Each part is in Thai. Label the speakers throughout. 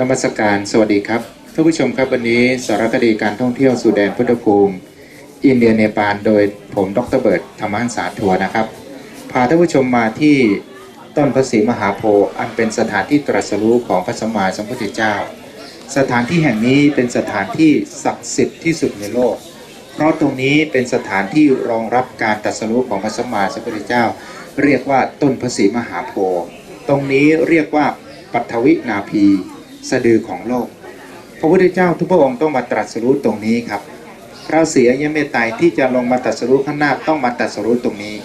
Speaker 1: นมัสการ สวัสดีครับ ท่านผู้ชมครับวันนี้สารคดีการท่องเที่ยวสู่แดนพุทธภูมิ อินเดียเนปาลโดยผมดรเบิร์ตธรรมหันษาทัวร์นะครับ พาท่านผู้ชมมาที่ต้นพระศรีมหาโพธิ์อันเป็นสถานที่ตรัสรู้ของพระสัมมาสัมพุทธเจ้า สถานที่แห่งนี้เป็นสถานที่ศักดิ์สิทธิ์ที่สุดในโลก เพราะตรงนี้เป็นสถานที่รองรับการตรัสรู้ของพระสัมมาสัมพุทธเจ้า เรียกว่าต้นพระศรีมหาโพธิ์ตรงนี้เรียกว่าปัทวินาภี สะดือของโลก พระพุทธเจ้าทุกพระองค์ต้องมาตรัสรู้ตรงนี้ครับพระศรีอริยเมตไตรที่จะลงมาตรัสรู้ข้างหน้าต้องมาตรัสรู้ตรงนี้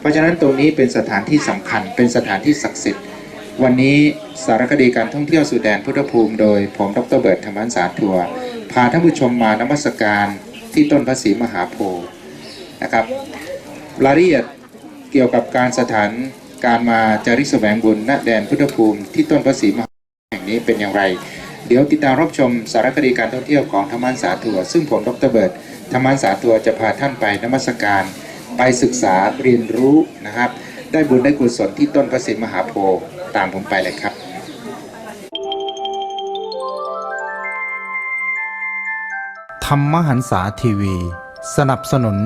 Speaker 1: เพราะฉะนั้นตรงนี้เป็นสถานที่สำคัญ เป็นสถานที่ศักดิ์สิทธิ์ วันนี้สารคดีการท่องเที่ยวสู่แดนพุทธภูมิโดยผมดรเบิร์ตธรรมันสารทัวร์พาท่านผู้ชมมานมัสการที่ต้นพระศรีมหาโพธิ์นะครับรายละเอียดเกี่ยวกับการสถานการมาจาริกแสวงบุญณแดนพุทธภูมิที่ต้นพระศรีมหา แห่งนี้เป็นอย่างไร เดี๋ยวติดตามรับชมสารคดีการท่องเที่ยวของธรรมันสาทัวซึ่งผมดรเบิร์ตธรรมันสาทัวจะพาท่านไปนมัสการ ไปศึกษาเรียนรู้นะครับ ได้บุญได้กุศลที่ต้นพระศรีมหาโพธิ์ตามผมไปเลยครับ
Speaker 2: ธรรมหันษาทีวี สนับสนุน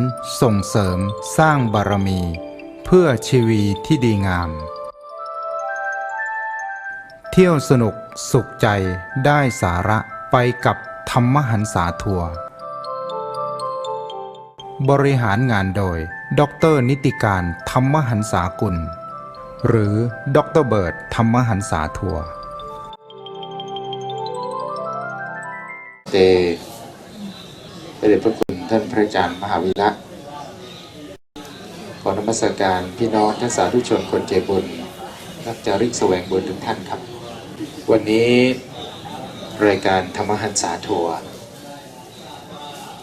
Speaker 2: ส่งเสริมสร้างบารมี เพื่อชีวีที่ดีงาม ที่ยวสนุกสุขใจได้สาระไปกับธรรมหันษาทัวร์บริหารงานโดย ดร นิติการธรรมหันษากุล หรือดรเบิร์ตธรรมหันษาทัวร์
Speaker 1: เตพระเดชพระคุณท่านพระอาจารย์มหาวิระขอนมัสการพี่น้องท่านสาธุชนคนใจบุญนักจาริกแสวงบุญทุกท่านครับ วันนี้รายการธรรมหันษาทัวร์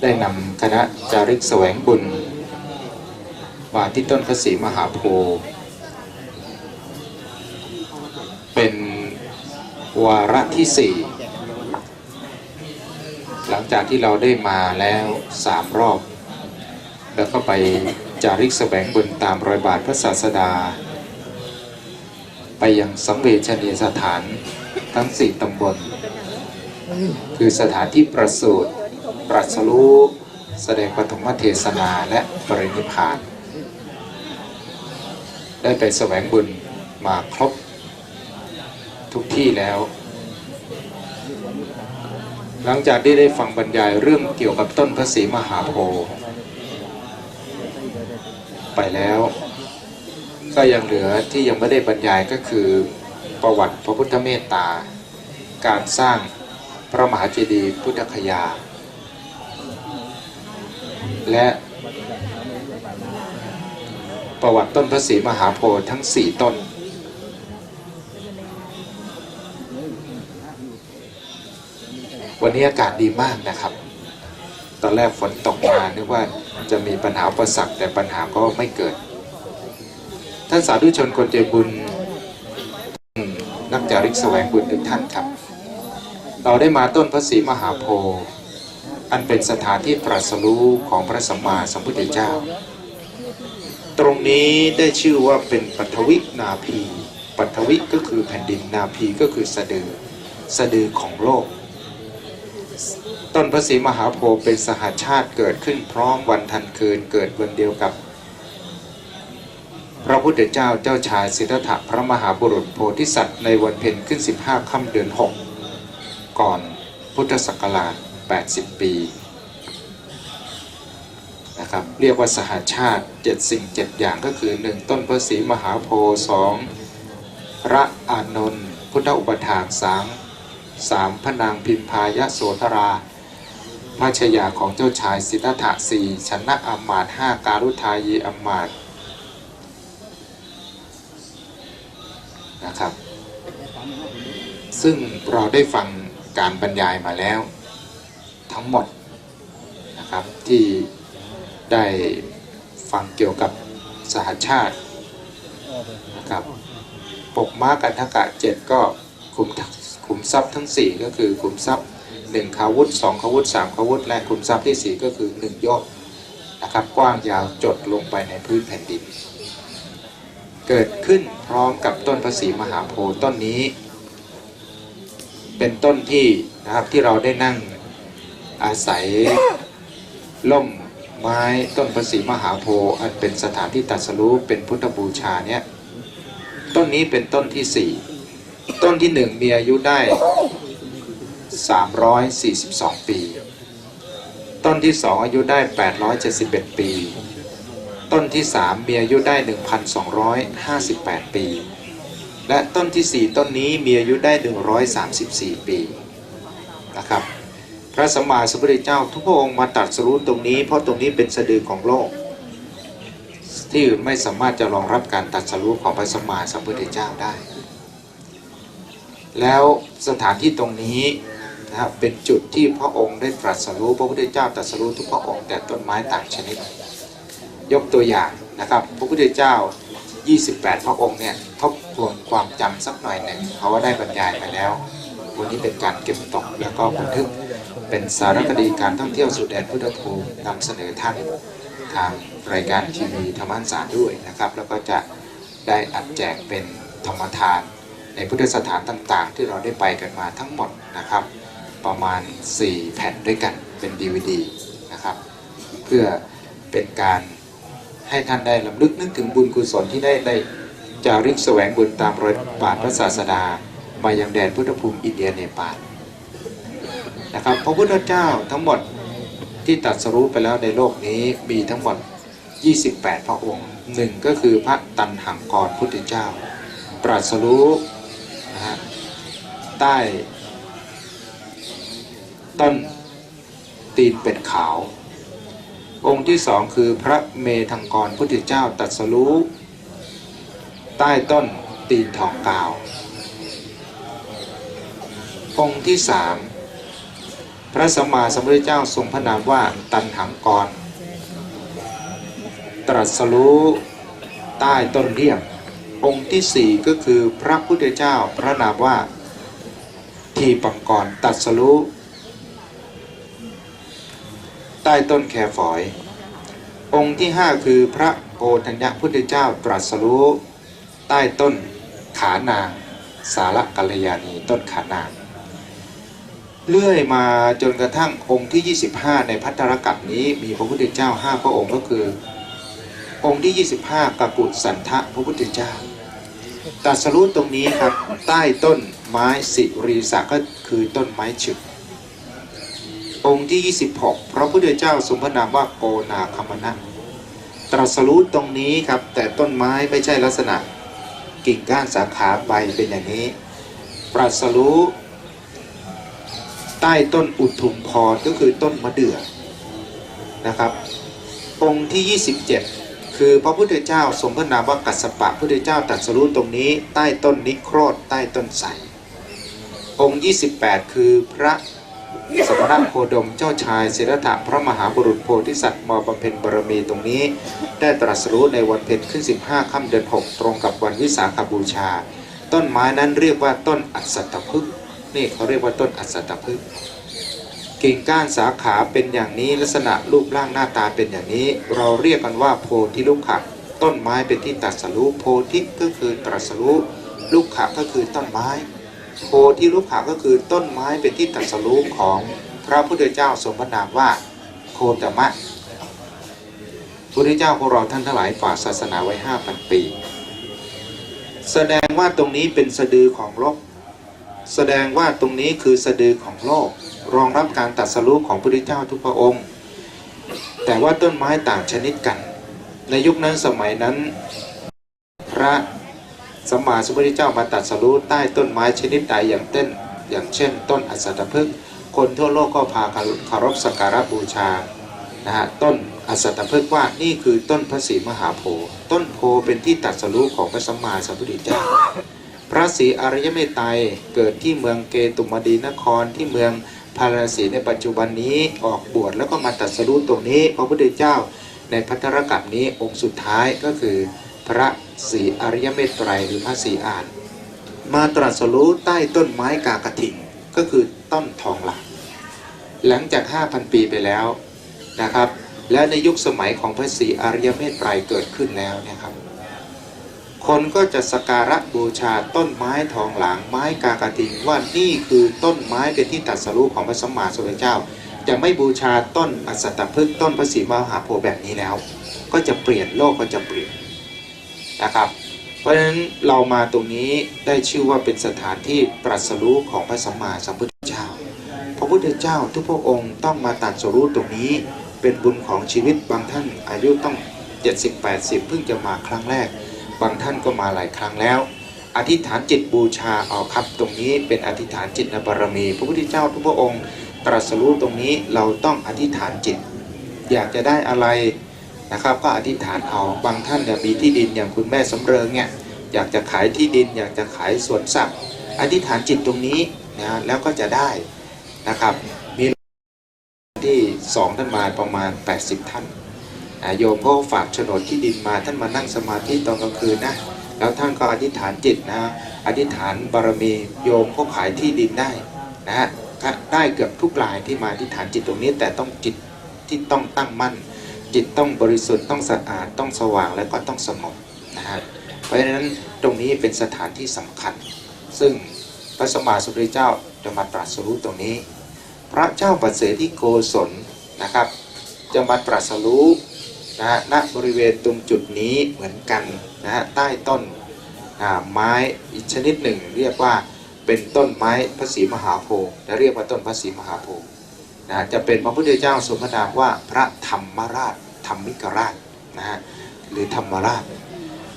Speaker 1: ได้นำคณะจาริกแสวงบุญ มาที่ต้นพระศรีมหาโพธิ์เป็นวาระที่สี่หลังจากที่เราได้มาแล้วสามรอบ แล้วก็ไปจาริกแสวงบุญตามรอยบาทพระศาสดา ไปยังสังเวชนียสถาน ทั้งสี่ตำบล คือสถานที่ประสูติตรัสรู้แสดงปฐมเทศนาและปรินิพาน ได้ไปแสวงบุญมาครบทุกที่แล้ว หลังจากที่ได้ฟังบรรยายเรื่องเกี่ยวกับต้นพระศรีมหาโพธิ์ไปแล้ว ก็ยังเหลือที่ยังไม่ได้บรรยายก็คือ ประวัติพระพุทธเมตตา การสร้างพระมหาเจดีย์พุทธคยา และประวัติต้นพระศรีมหาโพธิ์ทั้ง 4 ต้น วันนี้อากาศดีมากนะครับ ตอนแรกฝนตกมานึกว่าจะมีปัญหาประสักแต่ปัญหาก็ไม่เกิด ท่านสาธุชนคนใจบุญ จาริกแสวงบุญทุกท่านครับ เราได้มาต้นพระศรีมหาโพธิ์อันเป็นสถานที่ตรัสรู้ของพระสัมมาสัมพุทธเจ้า ตรงนี้ได้ชื่อว่าเป็นปัทวินาภีปัทวิก็คือแผ่นดินนาภีก็คือสะดือสะดือของโลก ต้นพระศรีมหาโพธิ์เป็นสหาชาติเกิดขึ้นพร้อมวันทันคืนเกิดวันเดียวกับ พระพุทธเจ้าเจ้าชายสิทธัตถะพระมหาบุรุษโพธิสัตว์ในวันเพ็ญขึ้น 15ค่ำเดือน 6 ก่อนพุทธศักราช 80 ปีนะครับเรียกว่าสหาชาติ 7 สิ่ง 7 อย่างก็คือ 1. ต้นพระศรีมหาโพธิ์สองพระอานนท์พุทธอุปถากสามสามพระนางพิมพายโสธราพระชายาของเจ้าชายสิทธัตถะสี่ชนะอมาตย์ห้าการุทายีอมาตย์ นะครับ ซึ่งเราได้ฟังการบรรยายมาแล้วทั้งหมดนะครับที่ได้ฟังเกี่ยวกับสหชาตินะครับปกมากันทกะเจ็ดก็คุมขุมทรัพย์ทั้ง 4 ก็คือขุมทรัพย์1ขาวุธ2ขาวุธ3ขาวุธและขุมทรัพย์ที่ 4 ก็คือ 1 ยอดนะครับกว้างยาวจดลงไปในพื้นแผ่นดิน เกิดขึ้นพร้อมกับต้นพระศรีมหาโพธิ์ต้นนี้ เป็นต้นที่นะครับที่เราได้นั่งอาศัยล่มไม้ต้นพระศรีมหาโพธิ์อันเป็นสถานที่ตรัสรู้เป็นพุทธบูชาเนี่ยต้นนี้เป็นต้นที่สี่ต้นที่หนึ่งมีอายุได้ 342 ปี ต้นที่สองอายุได้ 871 ปี ต้นที่สามมีอายุได้ 1,258 ปี และต้นที่ 4 ต้นนี้มีอายุได้ 134 ปีนะครับพระสัมมาสัมพุทธเจ้าทุกพระองค์มาตรัสรู้ตรงนี้ เพราะตรงนี้เป็นสะดือของโลก ที่อื่นไม่สามารถจะรองรับการตรัสรู้ของพระสัมมาสัมพุทธเจ้าได้ แล้วสถานที่ตรงนี้นะครับเป็นจุดที่พระองค์ได้ตรัสรู้พระพุทธเจ้าตรัสรู้ทุกพระองค์แต่ต้นไม้ต่างชนิด ยกตัวอย่างนะครับ พระพุทธเจ้า 28 พระองค์เนี่ยทบทวนความจำสักหน่อยหนึ่งเพราะว่าได้บรรยายไปแล้ว วันนี้เป็นการเก็บตกแล้วก็บันทึกเป็นสารคดีการท่องเที่ยวสู่แดนพุทธภูมินำเสนอท่านทางรายการทีวีธรรมสารด้วยนะครับ แล้วก็จะได้อัดแจกเป็นธรรมทาน ในพุทธสถานต่างๆ ที่เราได้ไปกันมาทั้งหมดนะครับ ประมาณ 4 แผ่นด้วยกันเป็น DVD นะครับ เพื่อเป็นการ ให้ท่านได้ลำลึกนึกถึงบุญกุศลที่ได้ได้จาริกแสวงบุญตามรอยบาทพระศาสดามายังแดนพุทธภูมิอินเดียเนปาลนะครับพระพุทธเจ้าทั้งหมดที่ตรัสรู้ไปแล้วในโลกนี้มีทั้งหมด 28 พระองค์หนึ่งก็คือพระตันหังกรพุทธเจ้าตรัสรู้นะฮะใต้ต้นตีนเป็ดขาว องค์ที่สองคือพระเมธังกรพุทธเจ้าตรัสรู้ใต้ต้นตีนทองกาว องค์ที่สามพระสัมมาสัมพุทธเจ้าทรงพระนามว่าตันหังกร ตรัสรู้ใต้ต้นเรียบองค์ที่สี่ก็คือพระพุทธเจ้าพระนามว่าทีปังกรตรัสรู้ ใต้ต้นแคฝอย องค์ที่ห้าคือพระโกฏัญญพุทธเจ้าตรัสรู้ ใต้ต้นขานางสารกัลยาณีต้นขานางเลื่อยมาจนกระทั่งองค์ที่ 25 ในพัทธรกัปนี้มีพระพุทธเจ้า 5 พระองค์ก็คือ องค์ที่ 25กกุสันทะพระพุทธเจ้าตรัสรู้ตรงนี้ครับใต้ต้นไม้สิรีสะก็คือต้นไม้ฉึก องค์ที่ 26 พระพุทธเจ้าทรงพนามว่าโกนาคมนะตรัสรู้ตรงนี้ครับ แต่ต้นไม้ไม่ใช่ลักษณะกิ่งก้านสาขาใบเป็นอย่างนี้ตรัสรู้ใต้ต้นอุทุมพรก็คือต้นมะเดื่อนะครับ องค์ที่ 27 คือพระพุทธเจ้าทรงพระนามว่ากัสสปะพุทธเจ้าตรัสรู้ตรงนี้ ใต้ต้นนิโครธใต้ต้นไทรองค์ 28 คือพระ สมณะโคดมเจ้าชายศิรธะพระมหาบุรุษโพธิสัตว์มาบำเพ็ญบารมีตรงนี้ ได้ตรัสรู้ในวันเพ็ญขึ้น 15ค่ำเดือน6 ตรงกับวันวิสาขบูชา ต้นไม้นั้นเรียกว่าต้นอัศตพฤกษ์นี่เขาเรียกว่าต้นอัศตพฤกษ์กิ่งก้านสาขาเป็นอย่างนี้ลักษณะรูปร่างหน้าตาเป็นอย่างนี้ เราเรียกกันว่าโพธิลุกขะต้นไม้เป็นที่ตรัสรู้โพธิก็คือตรัสรู้ลุกขะก็คือต้นไม้ โพธิลุกขาก็คือต้นไม้เป็นที่ตรัสรู้ของพระพุทธเจ้าทรงพระนามว่าโคตมะพุทธเจ้าของเราท่านทั้งหลายฝากศาสนาไว้ห้าพันปี แสดงว่าตรงนี้เป็นสะดือของโลก แสดงว่าตรงนี้คือสะดือของโลก รองรับการตรัสรู้ของพระพุทธเจ้าทุกพระองค์ แต่ว่าต้นไม้ต่างชนิดกัน ในยุคนั้นสมัยนั้น พระ สัมมาสัมพุทธเจ้ามาตรัสรู้ใต้ต้นไม้ชนิดใดอย่างเต้น อย่างเช่น ต้นอัสสตพฤกษ์คนทั่วโลกก็พาคารพสักการะบูชานะฮะต้นอัสสตพฤกษ์ว่านี่คือต้นพระศรีมหาโพธิ์ต้นโพเป็นที่ตรัสรู้ของพระสัมมาสัมพุทธเจ้า พระศรีอริยเมตไตรเกิดที่เมืองเกตุมดีนครที่เมืองพาราสีในปัจจุบันนี้ออกบวชแล้วก็มาตรัสรู้ตรงนี้พระพุทธเจ้า ในพัทธรกัปนี้องค์สุดท้ายก็คือพระ ศรีอริยเมตไตรหรือพระศรีอาน มาตรัสรู้ใต้ต้นไม้กากระถิ่งก็คือต้นทองหลักหลังจาก 5,000 ปีไปแล้วนะครับ และในยุคสมัยของพระศรีอริยเมตไตรเกิดขึ้นแล้วเนี่ยครับ คนก็จะสกการะบูชาต้นไม้ทองหลางไม้กากระทิงว่านี่คือต้นไม้เป็นที่ตรัดสรู้ของพระสัมมาสัมพุทธเจ้า จะไม่บูชาต้นอสัตตพฤกษ์ต้นพระศรีมหาโพธิ์แบบนี้แล้ว ก็จะเปลี่ยนโลกก็จะเปลี่ยน นะครับ เพราะฉะนั้นเรามาตรงนี้ได้ชื่อว่าเป็นสถานที่ตรัสรู้ของพระสัมมาสัมพุทธเจ้า พระพุทธเจ้าทุกพระองค์ต้องมาตรัสรู้ตรงนี้เป็นบุญของชีวิตบางท่านอายุต้อง 70-80 เพิ่งจะมาครั้งแรก บางท่านก็มาหลายครั้งแล้ว อธิษฐานจิตบูชาเอาครับตรงนี้เป็นอธิษฐานจิตนบารมี พระพุทธเจ้าทุกพระองค์ตรัสรู้ตรงนี้เราต้องอธิษฐานจิต อยากจะได้อะไร นะครับ ก็อธิษฐานเอาบางท่านเนี่ยมีที่ดินอย่างคุณแม่สำเริงเนี่ยอยากจะขายที่ดิน อยากจะขายสวนสัตว์อธิษฐานจิตตรงนี้นะแล้วก็จะได้นะครับ มีที่สองท่านมาประมาณ 80 ท่านอ่าโยมก็ฝากโฉนดที่ดินมาท่านมานั่งสมาธิตอนกลางคืนนะแล้วท่านก็อธิษฐานจิตนะอธิษฐานบารมีโยมก็ขายที่ดินได้นะฮะได้เกือบทุกรายที่มาอธิษฐานจิตตรงนี้แต่ต้องจิตที่ต้องตั้งมั่น จิตต้องบริสุทธิ์ต้องสะอาดต้องสว่างและก็ต้องสงบนะฮะเพราะฉะนั้นตรงนี้เป็นสถานที่สำคัญ ซึ่งพระสมมาสัมพุทธเจ้าจะมาตรัสรู้ตรงนี้ พระเจ้าปัสเสที่โกศลนะครับ จะมาตรัสรู้นะฮะณบริเวณตรงจุดนี้เหมือนกันนะฮะใต้ต้นไม้อีกชนิดหนึ่ง เรียกว่าเป็นต้นไม้พระศรีมหาโพธิ์จะเรียกว่าต้นพระศรีมหาโพธิ์นะจะเป็นพระพุทธเจ้าสมนาว่าพระธรรมราช ธรรมิกราชนะฮะหรือธรรมราช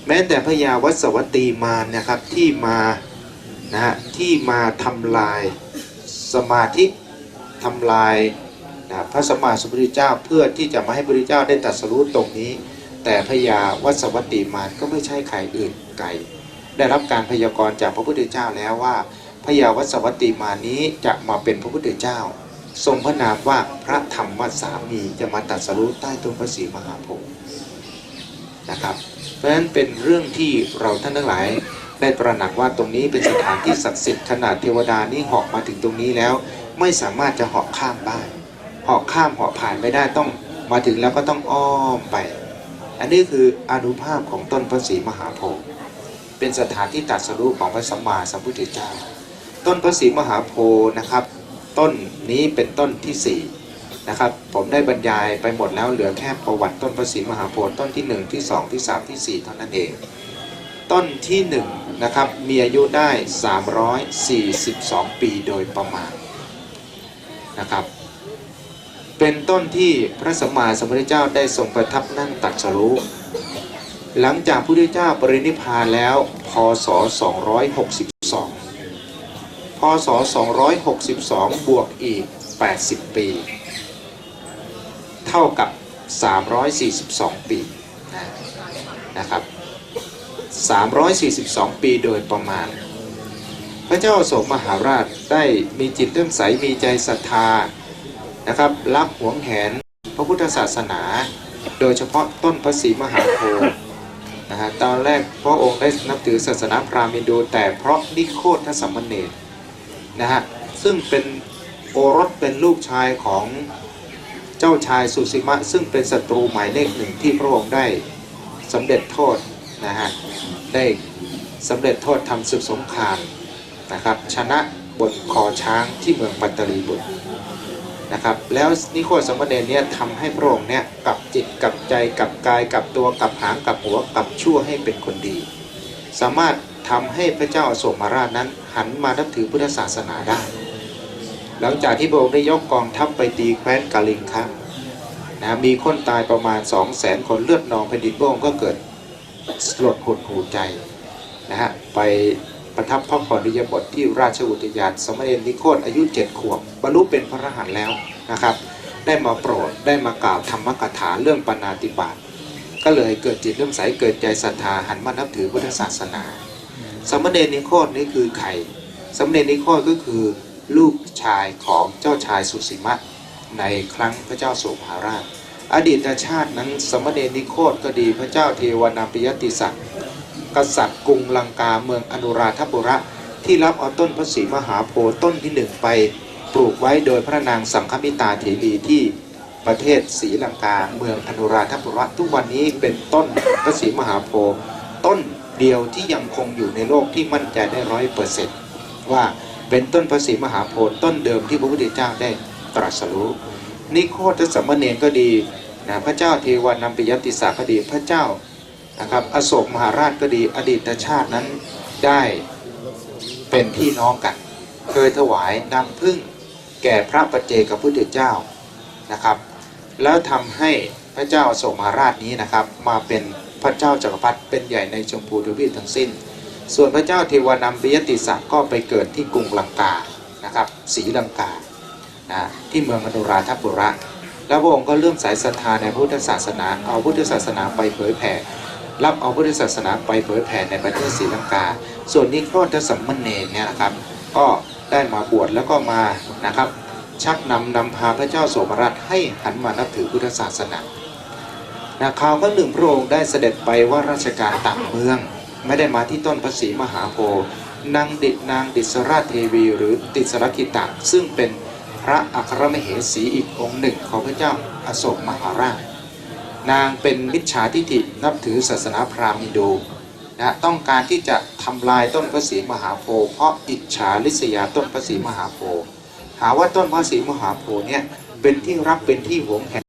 Speaker 1: แม้แต่พญาวัสวัตตีมารนะครับที่มานะฮะที่มาทำลายสมาธิทำลายนะพระสมมาสัมพุทธเจ้าเพื่อที่จะมาให้พระพุทธเจ้าได้ตรัสรู้ตรงนี้ แต่พญาวัสวัตติมารก็ไม่ใช่ใครอื่นไกลได้รับการพยากรณ์จากพระพุทธเจ้าแล้วว่าพญาวัสวัตติมานี้จะมาเป็นพระพุทธเจ้า ทรงพระนามว่าพระธรรมสามีจะมาตรัสรู้ใต้ต้นพระศรีมหาโพธิ์นะครับ เพราะฉะนั้นเป็นเรื่องที่เราท่านทั้งหลายได้ตระหนักว่าตรงนี้เป็นสถานที่ศักดิ์สิทธิ์ขนาดเทวดานี่เหาะมาถึงตรงนี้แล้ว ไม่สามารถจะเหาะข้ามบ้เหาะข้ามเหาะผ่านไม่ได้ต้องมาถึงแล้วก็ต้องอ้อมไป อันนี้คืออนุภาพของต้นพระศรีมหาโพธิ์เป็นสถานที่ตรัสรู้ของพระสัมมาสัมพุทธเจ้า ต้นพระศรีมหาโพธิ์นะครับ ต้นนี้เป็นต้นที่สี่นะครับผมได้บรรยายไปหมดแล้วเหลือแค่ประวัติต้นพระศรีมหาโพธิ์ต้นที่หนึ่งที่สองที่สามที่สี่เท่านั้นเอง ต้นที่หนึ่งนะครับมีอายุได้ 342 ปีโดยประมาณนะครับเป็นต้นที่พระสัมมาสัมพุทธเจ้าได้ทรงประทับนั่งตัดสรู้หลังจากพระพุทธเจ้าปรินิพพานแล้วพศ 262 พศ 262 บวกอีก 80 ปี เท่ากับ 342 ปีนะนะครับ 342 ปีโดยประมาณ พระเจ้าโศกมหาราชได้มีจิตเลื่อมใสมีใจศรัทธานะครับรักหวงแหนพระพุทธศาสนา โดยเฉพาะต้นพระศรีมหาโพธิ์นะฮะตอนแรกพระองค์ได้นับถือศาสนาพราหมณ์อินโดแต่เพราะนิโคตทสัมมเนร นะฮะซึ่งเป็นโอรสเป็นลูกชายของเจ้าชายสุสิมะ ซึ่งเป็นศัตรูหมายเลขหนึ่งที่พระองค์ได้สำเร็จโทษนะฮะได้สำเร็จโทษทำศึกสงครามนะครับชนะบนคอช้างที่เมืองปัตตลีบุตรนะครับแล้วนิโคสมเณรเนี่ยทำให้พระองค์เนี่ยกลับจิตกลับใจกลับกายกลับตัวกลับหางกลับหัวกลับชั่วให้เป็นคนดี สามารถ ทำให้พระเจ้าอโศกมาราชนั้น หันมานับถือพุทธศาสนาได้ หลังจากที่พระองค์ได้ยกกองทัพไปตีแคว้นกาลิงคะนะมีคนตายประมาณ 2 0 0แสนคนเลือดนองแผ่นดินพระองค์ก็เกิดสลดหดหูใจนะฮะไปประทับพักผ่อนริยบทที่ราชอุทยานสมเด็จนิโคตอายุ 7 ขวบบรรลุเป็นพระอรหันต์แล้วนะครับ ได้มาโปรดได้มากล่าวธรรมกถาเรื่องปณาติบาตก็เลยเกิดจิตเริ่อมใสเกิดใจศรัทธาหันมานับถือพุทธศาสนา สมเด็จนิโคตนี่คือใครสมเด็จนิโคตก็คือลูกชายของเจ้าชายสุสีมะในครั้งพระเจ้าโสมหาราช อดีตชาตินั้นสมเด็จนิโคตก็ดีพระเจ้าเทวนาปิยติศักดิ์กษัตริย์กรุงลังกาเมืองอนุราธปุระที่รับเอาต้นพระศรีมหาโพธิ์ต้นที่หนึ่งไปปลูกไว้โดยพระนางสังฆมิตาเถรีที่ประเทศศรีลังกาเมืองอนุราธปุระทุกวันนี้เป็นต้นพระศรีมหาโพธิ์ต้น เดียวที่ยังคงอยู่ในโลกที่มั่นใจได้ร้อยเปอร์เซ็นต์ว่าเป็นต้นพระศรีมหาโพธิ์ต้นเดิมที่พระพุทธเจ้าได้ตรัสรู้นิโคตสัมมเนรก็ดีนะพระเจ้าเทวานัมปิยติสาก็ดีพระเจ้านะครับอโศกมหาราชก็ดีอดีตชาตินั้นได้เป็นพี่น้องกัน เคยถวายน้ำพึ่งแก่พระปัจเจกพุทธเจ้านะครับ แล้วทำให้พระเจ้าอโศกมหาราชนี้นะครับมาเป็น พระเจ้าจักรพรรดิเป็นใหญ่ในชมพูทวีปทั้งสิ้น ส่วนพระเจ้าเทวานัมปิยติสาก็ไปเกิดที่กรุงลังกานะครับศรีลังกานะที่เมืองมโนราธปุระ แล้วพระองค์ก็เริ่มสายศรัทธาในพุทธศาสนา เอาพุทธศาสนาไปเผยแผ่รับเอาพุทธศาสนาไปเผยแผ่ในประเทศศรีลังกา ส่วนนิโครธสัมมเนรเนี่ยนะครับ ก็ได้มาบวชแล้วก็มานะครับ ชักนำนำพาพระเจ้าโสมรัตให้หันมานับถือพุทธศาสนา นะคราวก็หนึ่งพระองค์ได้เสด็จไปว่าราชการต่างเมือง ไม่ได้มาที่ต้นพระศรีมหาโพธิ์นางดินางดิสราเทวี หรือติสรกิตะซึ่งเป็นพระอัครมเหสีอีกองค์หนึ่งของพระเจ้าอโศกมหาราช นางเป็นมิจฉาทิฏฐินับถือศาสนาพราหมณ์ฮินดูนะต้องการที่จะทำลายต้นพระศรีมหาโพธิ์เพราะอิจฉาลิษยาต้นพระศรีมหาโพธิ์หาว่าต้นพระศรีมหาโพธิ์เนี่ยเป็นที่รักเป็นที่หวงแห่